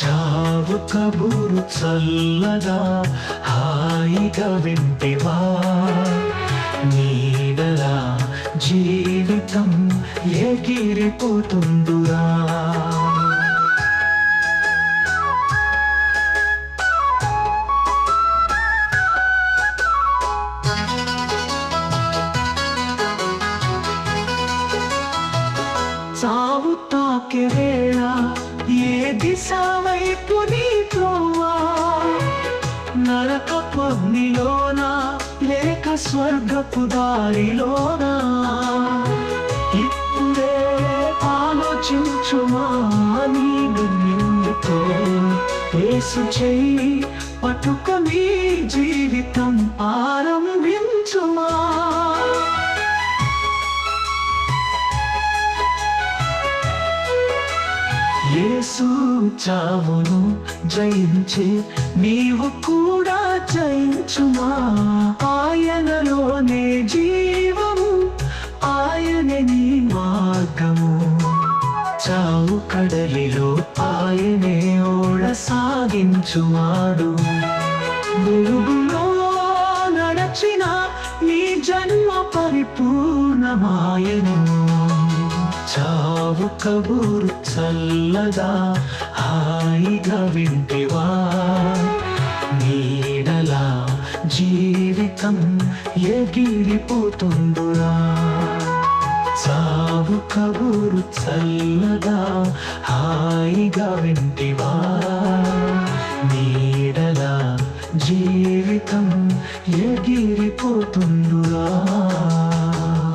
చావు కబూరు చల్లగా హాయిగా వింటివా? నీడలా జీవితం ఎగిరిపోతుందురా చావు తాకే వేళ ఏ దిశవైపు నీ త్రోవా నరక పగ్నిలోనా లేక స్వర్గపు దారిలోనా? ఇప్పుడే ఆలోచించుమా నీడు నిందుకో వేసు చెయ్యి జీవితం యేసు చావును జయించి నీవు కూడా జయించుమా. ఆయనలోనే జీవము ఆయనే నీ మార్గము. చావు కడలిలో ఆయనే ఓడ సాగించుమాడు వెలుగులో నడచిన నీ జన్మ పరిపూర్ణమాయను. కబు కబూరు చల్లదా హాయిగా వింటివా. నీడలా జీవితం ఎగిరిపోతుందురా. సావు కబూరు చల్లదా హాయిగా వింటివా. నీడలా జీవితం ఎగిరిపోతుందురా.